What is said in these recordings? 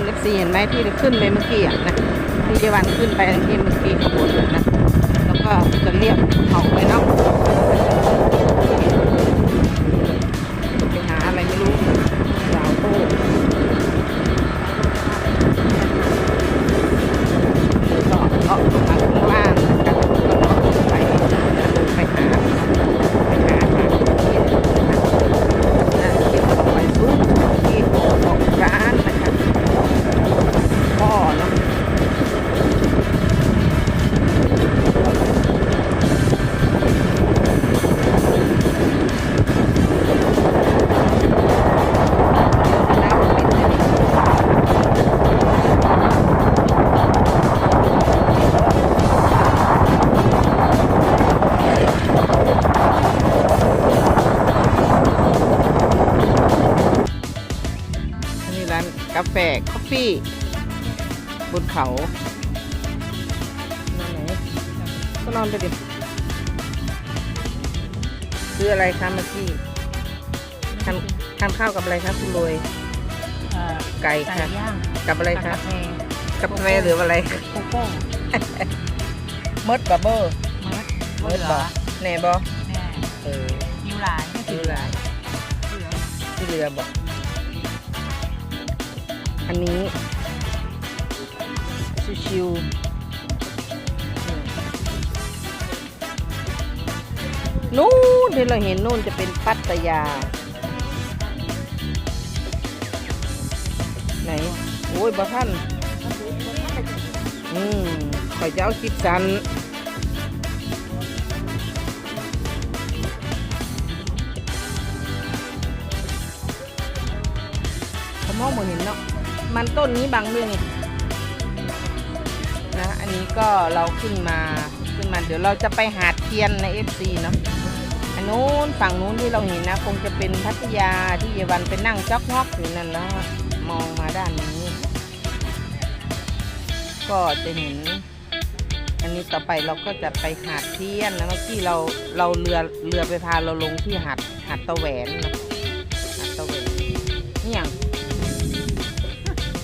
นเอฟซีเห็นไหมที่ขึ้นไปเมื่อกี้อะนะที่เจวันขึ้นไปที่เมื่อกี้ขบวนนะแล้วก็จะเรียบเขาไปเนาะ ร้านกาแฟคอฟฟี่บนเขานอนไหนก็นอนไปดิคืออะไรคะเมื่อกี้ทานทานข้าวกับอะไรคะคุณรวยเอ่อไก่ไก่ค่ะย่างกับอะไรคะกาแฟกับกาแฟหรืออะไรโกโก้มดบับเบิ้ลมัดมเหดลืบออแน่บอแน่เออยิวหลานก็ดูถือหลายเหลือที่เรือบอก อันนี้ ชิวๆอืมนู่นที่เราเห็นนู่นจะเป็นปัตยา ไหน โอ้ยบ่ท่านอืมข่อยจะเอาคลิปสันขามองบ่เห็นเนาะ มันต้นนี้บางเรื่องนี่นะ อันนี้ก็เราขึ้นมาขึ้นมาเดี๋ยวเราจะไปหาดเทียนใน FC เนาะอันนู้นฝั่งนู้นที่เราเห็นนะ คงจะเป็นพัทยาที่เยาวันไปนั่งจ๊อกงอกอยู่นั่นนะมองมาด้านนี้ ก็จะเห็น อันนี้ต่อไปเราก็จะไปหาดเทียนนะเมื่อกี้เราเราเรือเรือไปพาเราลงที่หาดหาดตะแหวนนะ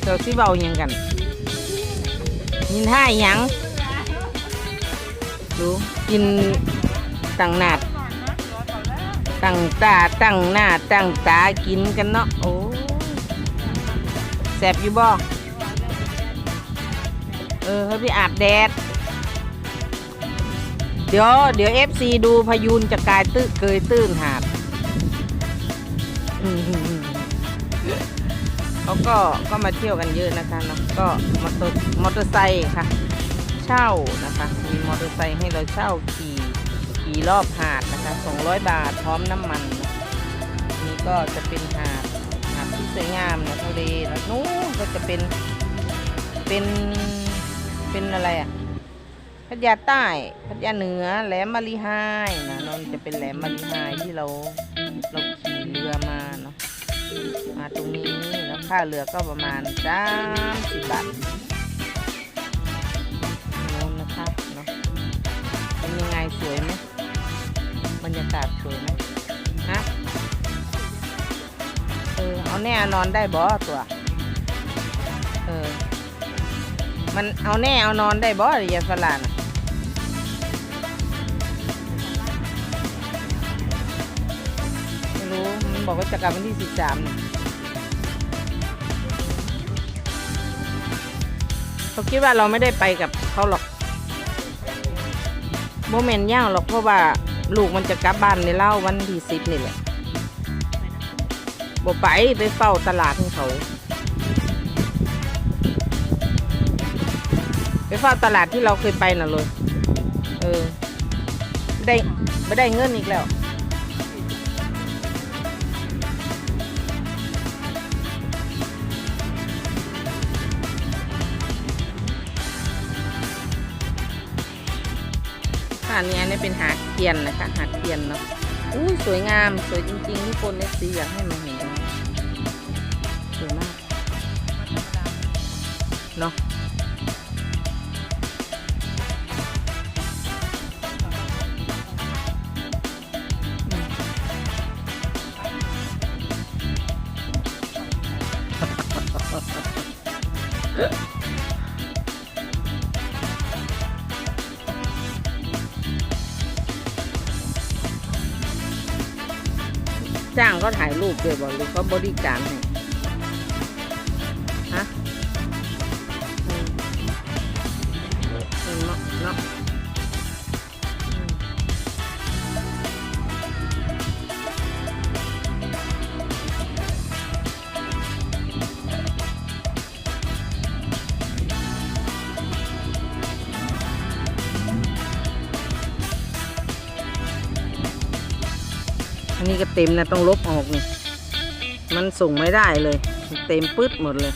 เจ้าซิเบาหยังกัน ยินท่ายังดูกินตั้งหนาดตั้งตาตั้งหน้าตั้งตากินกันเนาะโอ้แสบอยู่บ่เออให้ไปอาบแดด เดี๋ยวเดี๋ยวเอฟซีดูพายุนจะกลายตื้อเกยตื้นหาดอืม เขาก็ก็มาเที่ยวกันเยอะนะคะเนาะก็มอเตอร์มอเตอร์ไซค์ค่ะ เช่านะคะมีมอเตอร์ไซค์ให้เราเช่าขี่ขี่รอบหาดนะคะ 200 บาทพร้อมน้ำมัน นี่ก็จะเป็นหาดหาดที่สวยงามนะทะเลนะนู้นก็จะเป็นเป็นเป็นอะไรอะพัทยาใต้พัทยาเหนือแหลมมารีไฮนะนนจะเป็นแหลมมารีไฮที่เราเราขี่เรือมาเนาะมาตรงนี้ ค่าเรือก็ประมาณสามสิบบาทโน้นนะคะเนาะเป็นยังไงสวยไหมบรรยากาศสวยไหมฮะเออเอาแน่นอนได้บ่ตัว เออ มันเอาแน่เอานอนได้บ่หรือยาฝรั่งน่ะไม่รู้มันบอกว่าจะกลับวันที่สิบสาม เขาคิดว่าเราไม่ได้ไปกับเขาหรอกโมเมนต์ย่างหรอกเพราะว่าลูกมันจะกลับบ้านในเล่าวันที่สิบนี่แหละบ่ไปไปเฝ้าตลาดให้เขา ไปเฝ้าตลาดที่เราเคยไปน่ะเลย เออ ได้ไม่ได้เงินอีกแล้ว ค่ะนี่อันนี้เป็นหาดเทียนนะคะหาดเทียนเนาะอุ้ยสวยงามสวยจริงๆทุกคนเอฟซีอยากให้มาเห็นสวยมากเนาะ จ้างเขาถ่ายรูปด้วยบอกหรือเขาบริการให้ อันนี้ก็เต็มนะต้องลบออกนี่ มันส่งไม่ได้เลย เต็มปื๊ดหมดเลย